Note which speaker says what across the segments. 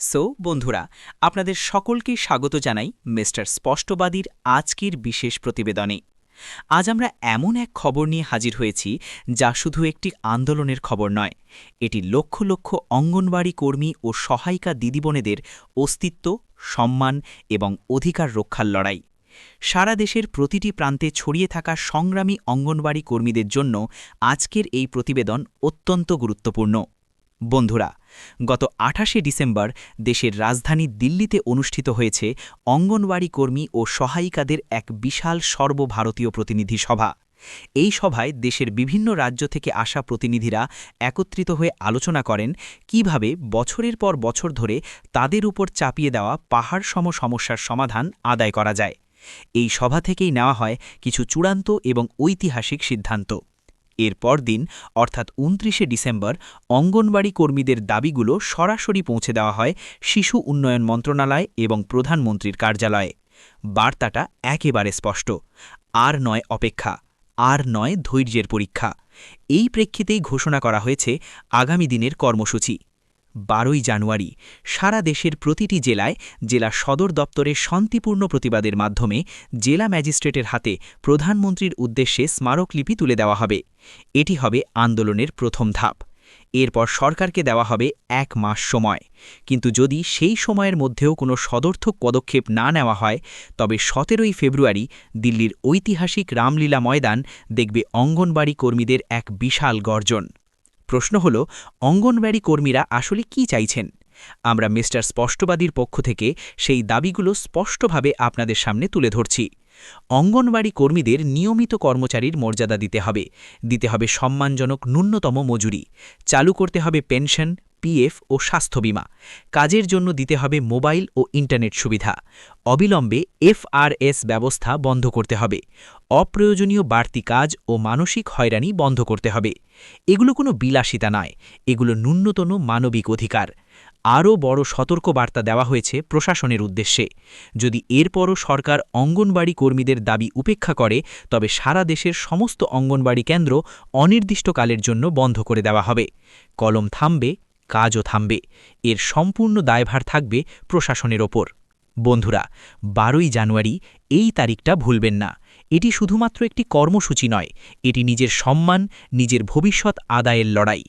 Speaker 1: So, বন্ধুরা, আপনাদের সকলকে স্বাগত জানাই মিস্টার স্পষ্টবাদীর আজকের বিশেষ প্রতিবেদনে। আজ আমরা এমন এক খবর নিয়ে হাজির হয়েছি যা শুধু একটি আন্দোলনের খবর নয়, এটি লক্ষ লক্ষ অঙ্গনবাড়ি কর্মী ও সহায়িকা দিদিবোনেদের অস্তিত্ব, সম্মান এবং অধিকার রক্ষার লড়াই। সারা দেশের প্রতিটি প্রান্তে ছড়িয়ে থাকা সংগ্রামী অঙ্গনবাড়ি কর্মীদের জন্য আজকের এই প্রতিবেদন অত্যন্ত গুরুত্বপূর্ণ। বন্ধুরা গত আঠাশে ডিসেম্বর দেশের রাজধানী দিল্লিতে অনুষ্ঠিত হয়েছে অঙ্গনওয়াড়ি কর্মী ও সহায়িকাদের এক বিশাল সর্বভারতীয় প্রতিনিধি সভা। এই সভায় দেশের বিভিন্ন রাজ্য থেকে আসা প্রতিনিধিরা একত্রিত হয়ে আলোচনা করেন কীভাবে বছরের পর বছর ধরে তাদের উপর চাপিয়ে দেওয়া পাহাড় সম সমস্যার সমাধান আদায় করা যায়। এই সভা থেকেই নেওয়া হয় কিছু চূড়ান্ত এবং ঐতিহাসিক সিদ্ধান্ত। এর পরদিন, অর্থাৎ উনত্রিশে ডিসেম্বর অঙ্গনবাড়ি কর্মীদের দাবিগুলো সরাসরি পৌঁছে দেওয়া হয় শিশু উন্নয়ন মন্ত্রণালয় এবং প্রধানমন্ত্রীর কার্যালয়ে। বার্তাটা একেবারে স্পষ্ট। আর নয় অপেক্ষা, আর নয় ধৈর্যের পরীক্ষা। এই প্রেক্ষিতেই ঘোষণা করা হয়েছে আগামী দিনের কর্মসূচি। বারোই জানুয়ারি সারা দেশের প্রতিটি জেলায় জেলা সদর দপ্তরে শান্তিপূর্ণ প্রতিবাদের মাধ্যমে জেলা ম্যাজিস্ট্রেটের হাতে প্রধানমন্ত্রীর উদ্দেশ্যে স্মারকলিপি তুলে দেওয়া হবে। এটি হবে আন্দোলনের প্রথম ধাপ। এরপর সরকারকে দেওয়া হবে এক মাস সময়। কিন্তু যদি সেই সময়ের মধ্যেও কোনো সদর্থক পদক্ষেপ না নেওয়া হয়, তবে সতেরোই ফেব্রুয়ারি দিল্লির ঐতিহাসিক রামলীলা ময়দান দেখবে অঙ্গনবাড়ি কর্মীদের এক বিশাল গর্জন। প্রশ্ন হল অঙ্গনবাড়ি কর্মীরা আসলে কি চাইছেন? আমরা মিস্টার স্পষ্টবাদীর পক্ষ থেকে সেই দাবিগুলো স্পষ্টভাবে আপনাদের সামনে তুলে ধরছি। অঙ্গনবাড়ি কর্মীদের নিয়মিত কর্মচারীর মর্যাদা দিতে হবে। দিতে হবে সম্মানজনক ন্যূনতম মজুরি। চালু করতে হবে পেনশন পিএফ ও স্বাস্থ্য বিমা। কাজের জন্য দিতে হবে মোবাইল ও ইন্টারনেট সুবিধা। অবিলম্বে এফআরএস ব্যবস্থা বন্ধ করতে হবে। অপ্রয়োজনীয় বাড়তি কাজ ও মানসিক হয়রানি বন্ধ করতে হবে। এগুলো কোনো বিলাসিতা নয়। এগুলো ন্যূনতম মানবিক অধিকার। আরও বড় সতর্কবার্তা দেওয়া হয়েছে প্রশাসনের উদ্দেশ্যে। যদি এরপরও সরকার অঙ্গনবাড়ি কর্মীদের দাবি উপেক্ষা করে, তবে সারা দেশের সমস্ত অঙ্গনবাড়ি কেন্দ্র অনির্দিষ্টকালের জন্য বন্ধ করে দেওয়া হবে। কলম থামবে কাজও থামবে। এর সম্পূর্ণ দায়ভার থাকবে প্রশাসনের ওপর। বন্ধুরা, বারোই জানুয়ারি এই তারিখটা ভুলবেন না। এটি শুধুমাত্র একটি কর্মসূচি নয়, এটি নিজের সম্মান, নিজের ভবিষ্যৎ আদায়ের লড়াই।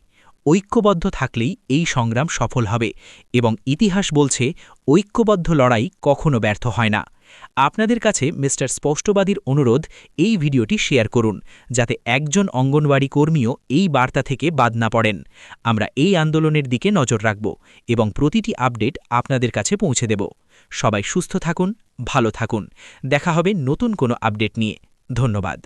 Speaker 1: ঐক্যবদ্ধ থাকলেই এই সংগ্রাম সফল হবে এবং ইতিহাস বলছে, ঐক্যবদ্ধ লড়াই কখনো ব্যর্থ হয় না। আপনাদের কাছে মিস্টার স্পষ্টবাদীর অনুরোধ, এই ভিডিওটি শেয়ার করুন, যাতে একজন অঙ্গনওয়াড়ি কর্মীও এই বার্তা থেকে বাদ না পড়েন। আমরা এই আন্দোলনের দিকে নজর রাখব এবং প্রতিটি আপডেট আপনাদের কাছে পৌঁছে দেব। সবাই সুস্থ থাকুন, ভালো থাকুন। দেখা হবে নতুন কোনো আপডেট নিয়ে। ধন্যবাদ।